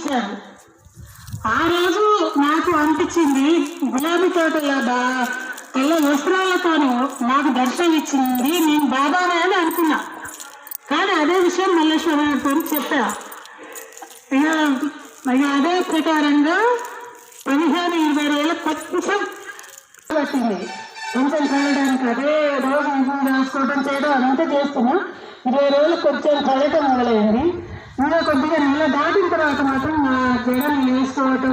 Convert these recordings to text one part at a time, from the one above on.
ఇచ్చారు ఆ రోజు నాకు అనిపించింది గులాబీ తోటల బా తెల్ల వస్త్రాలతోనూ నాకు దర్శనం ఇచ్చింది నేను బాబానే అని అనుకున్నా. కానీ అదే విషయం మల్లేశ్వరరావుతో చెప్పా. ఇక ఇక అదే ప్రకారంగా పదిహేను ఇరవై వేల కొంచెం పట్టింది. కొంచెం కలడానికి అదే రోజు రాసుకోవడం చేయడం అదంతా చేస్తున్నా. ఇరవై రోజులు కొంచెం కలటం మొదలైంది. ఇంకా కొద్దిగా నెల దాటిన తర్వాత మాత్రం నా జడలు వేసుకోవటం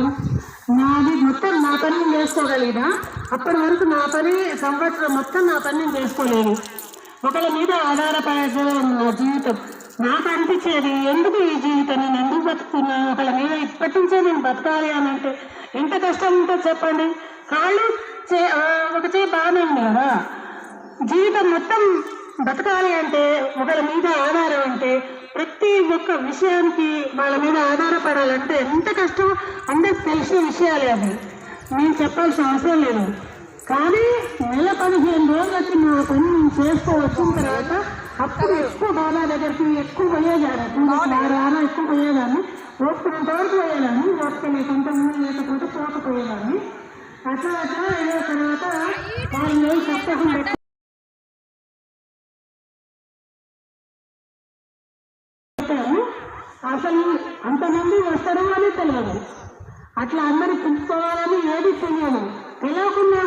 నాది మొత్తం నా పని నేను అప్పటి వరకు నా పని సంవత్సరం మొత్తం నా పని నేను చేసుకోలేదు ఒకళ్ళ మీద ఆధారపడే నా జీవితం. నాకు అనిపించేది ఎందుకు ఈ జీవితం నేను ఎందుకు బతుకుతున్నాను ఒకళ్ళ మీద ఇప్పటి నుంచే నేను బతకాలి అని అంటే ఎంత కష్టం ఉంటుందో చెప్పండి. కాళ్ళు చే ఒక చేయి బాగానే ఉంది కదా జీవితం మొత్తం బతకాలి అంటే ఒకళ్ళ మీద ఆధారం అంటే ప్రతి ఒక్క విషయానికి వాళ్ళ మీద ఆధారపడాలంటే ఎంత కష్టం అందరికి తెలిసిన విషయాలే అవి. నేను చెప్పాల్సిన అవసరం లేదు. కానీ నెల పదిహేను రోజులకి నా పని నేను చేసుకో వచ్చిన తర్వాత అప్పుడు ఎక్కువ బాబా దగ్గరికి ఎక్కువ పోయేదాన్ని. రానా ఎక్కువ పోయేదాన్ని? ఓపుకున్నంత వరకు పోయేదాన్ని. ఓపిక కొంతమంది లేకపోతే పోకపోయేదాన్ని. అట్లా అట్లా అయిన తర్వాత వాళ్ళు నేను సప్తాహం అసలు అంతమంది వస్తారు అని తెలియదు. అట్లా అందరు పిలుచుకోవాలని ఏది తెలియదు. తెలియకుండా